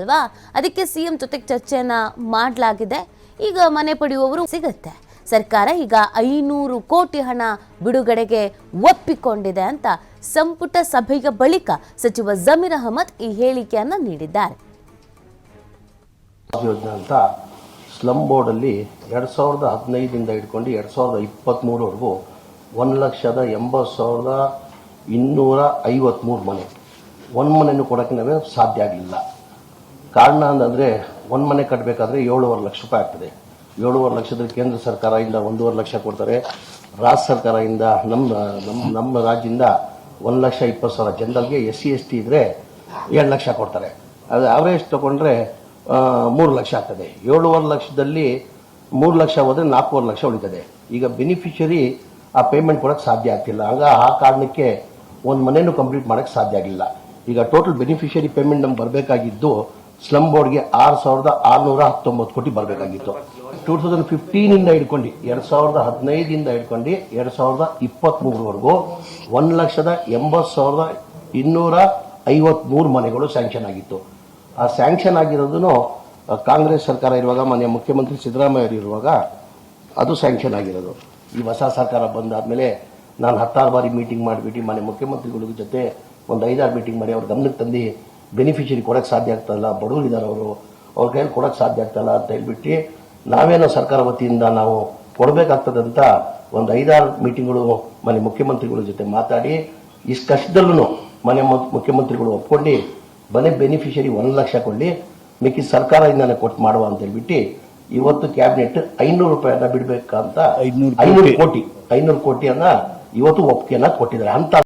ಅಲ್ವಾ? ಅದಕ್ಕೆ ಸಿಎಂ ಜೊತೆ ಚರ್ಚೆಯನ್ನ ಮಾಡಲಾಗಿದೆ. ಈಗ ಮನೆ ಪಡೆಯುವವರು ಸಿಗುತ್ತೆ. ಸರ್ಕಾರ ಈಗ ಐನೂರು ಕೋಟಿ ಹಣ ಬಿಡುಗಡೆಗೆ ಒಪ್ಪಿಕೊಂಡಿದೆ ಅಂತ ಸಂಪುಟ ಸಭೆಯ ಬಳಿಕ ಸಚಿವ ಜಮೀರ್ ಅಹಮದ್ ಈ ಹೇಳಿಕೆಯನ್ನ ನೀಡಿದ್ದಾರೆ. ಅಂತ ಸ್ಲಮ್ ಬೋರ್ಡಲ್ಲಿ ಎರಡು ಸಾವಿರದ ಹದಿನೈದಿಂದ ಹಿಡ್ಕೊಂಡು ಎರಡ್ ಸಾವಿರದ ಇಪ್ಪತ್ತ್ಮೂರವರೆಗೂ ಒಂದು ಲಕ್ಷದ ಎಂಬತ್ತು ಸಾವಿರದ ಇನ್ನೂರ ಐವತ್ತ್ಮೂರು ಮನೆ. ಒಂದು ಮನೆಯನ್ನು ಕೊಡೋಕ್ಕೆ ನಮಗೆ ಸಾಧ್ಯ ಆಗಲಿಲ್ಲ ಕಾರಣ ಅಂತಂದರೆ ಒಂದು ಮನೆ ಕಟ್ಟಬೇಕಾದ್ರೆ ಏಳುವರೆ ಲಕ್ಷ ರೂಪಾಯಿ ಆಗ್ತದೆ. ಏಳುವರೆ ಲಕ್ಷದಲ್ಲಿ ಕೇಂದ್ರ ಸರ್ಕಾರದಿಂದ ಒಂದೂವರೆ ಲಕ್ಷ ಕೊಡ್ತಾರೆ. ರಾಜ್ಯ ಸರ್ಕಾರದಿಂದ, ನಮ್ಮ ನಮ್ಮ ನಮ್ಮ ರಾಜ್ಯದಿಂದ ಒಂದು ಲಕ್ಷ ಇಪ್ಪತ್ತು ಸಾವಿರ. ಜನರಲ್ಗೆ ಎಸ್ ಸಿ, ಎಸ್ ಟಿ ಇದ್ದರೆ ಎರಡು ಲಕ್ಷ ಕೊಡ್ತಾರೆ. ಅದು ಅವರೇಜ್ ತೊಗೊಂಡ್ರೆ ಮೂರು ಲಕ್ಷ ಆಗ್ತದೆ. ಏಳುವರೆ ಲಕ್ಷದಲ್ಲಿ ಮೂರು ಲಕ್ಷ ಹೋದರೆ ನಾಲ್ಕೂವರೆ ಲಕ್ಷ ಉಳಿತದೆ. ಈಗ ಬೆನಿಫಿಷರಿ ಆ ಪೇಮೆಂಟ್ ಕೊಡೋಕ್ಕೆ ಸಾಧ್ಯ ಆಗ್ತಿಲ್ಲ. ಆಗ ಆ ಕಾರಣಕ್ಕೆ ಒಂದು ಮನೆಯೂ ಕಂಪ್ಲೀಟ್ ಮಾಡೋಕ್ಕೆ ಸಾಧ್ಯ ಆಗಿಲ್ಲ. ಈಗ ಟೋಟಲ್ ಬೆನಿಫಿಷರಿ ಪೇಮೆಂಟ್ ನಮ್ಗೆ ಬರಬೇಕಾಗಿದ್ದು ಸ್ಲಮ್ ಬೋರ್ಡ್ಗೆ ಆರು ಸಾವಿರದ ಆರುನೂರ ಹತ್ತೊಂಬತ್ತು ಕೋಟಿ ಬರಬೇಕಾಗಿತ್ತು. ಟೂ ತೌಸಂಡ್ ಫಿಫ್ಟೀನಿಂದ ಹಿಡ್ಕೊಂಡು, ಎರಡು ಸಾವಿರದ ಹದಿನೈದಿಂದ ಹಿಡ್ಕೊಂಡು, ಎರಡು ಸಾವಿರದ ಇಪ್ಪತ್ತ್ಮೂರವರೆಗೂ ಒಂದು ಲಕ್ಷದ ಎಂಬತ್ತು ಸಾವಿರದ ಇನ್ನೂರ ಐವತ್ತ್ಮೂರು ಮನೆಗಳು ಸ್ಯಾಂಕ್ಷನ್ ಆಗಿತ್ತು. ಆ ಸ್ಯಾಂಕ್ಷನ್ ಆಗಿರೋದನ್ನು ಕಾಂಗ್ರೆಸ್ ಸರ್ಕಾರ ಇರುವಾಗ, ಮಾನ್ಯ ಮುಖ್ಯಮಂತ್ರಿ ಸಿದ್ದರಾಮಯ್ಯ ಇರುವಾಗ ಅದು ಸ್ಯಾಂಕ್ಷನ್ ಆಗಿರೋದು. ಈ ಹೊಸ ಸರ್ಕಾರ ಬಂದಾದ್ಮೇಲೆ ನಾನು ಹತ್ತಾರು ಬಾರಿ ಮೀಟಿಂಗ್ ಮಾಡಿಬಿಟ್ಟು ಮನೆ ಮುಖ್ಯಮಂತ್ರಿಗಳ ಜೊತೆ ಒಂದು ಐದಾರು ಮೀಟಿಂಗ್ ಮಾಡಿ ಅವ್ರ ಗಮನಕ್ಕೆ ತಂದು ಬೆನಿಫಿಷರಿ ಕೊಡೋಕ್ಕೆ ಸಾಧ್ಯ ಆಗ್ತಾಯಿಲ್ಲ ಬಡವರಿದ್ದಾರೆ ಅವರು ಅವ್ರ ಕೈಯಲ್ಲಿ ಕೊಡೋಕ್ಕೆ ಸಾಧ್ಯ ಆಗ್ತಾಯಿಲ್ಲ ಅಂತ ಹೇಳ್ಬಿಟ್ಟು ನಾವೇನೋ ಸರ್ಕಾರ ವತಿಯಿಂದ ನಾವು ಕೊಡಬೇಕಾಗ್ತದಂತ ಒಂದು ಐದಾರು ಮೀಟಿಂಗ್ಗಳು ಮನೆ ಮುಖ್ಯಮಂತ್ರಿಗಳ ಜೊತೆ ಮಾತಾಡಿ ಇಷ್ಟು ಕಷ್ಟದಲ್ಲೂ ಮನೆ ಮುಖ್ಯಮಂತ್ರಿಗಳು ಒಪ್ಕೊಂಡು ಮನೆ ಬೆನಿಫಿಷರಿ ಒಂದು ಲಕ್ಷ ಕೊಡಲಿ ಮಿಕ್ಕಿ ಸರ್ಕಾರದಿಂದಲೇ ಕೊಟ್ಟು ಮಾಡುವ ಅಂತ ಹೇಳ್ಬಿಟ್ಟು ಇವತ್ತು ಕ್ಯಾಬಿನೆಟ್ ಐನೂರು ರೂಪಾಯಿಯನ್ನ ಬಿಡಬೇಕಂತ ಐನೂರು ಐನೂರು ಕೋಟಿ. ಐನೂರು ಕೋಟಿಯನ್ನ ಇವತ್ತು ಒಪ್ಪಿಗೆಯನ್ನ ಕೊಟ್ಟಿದ್ದಾರೆ. ಅಂತ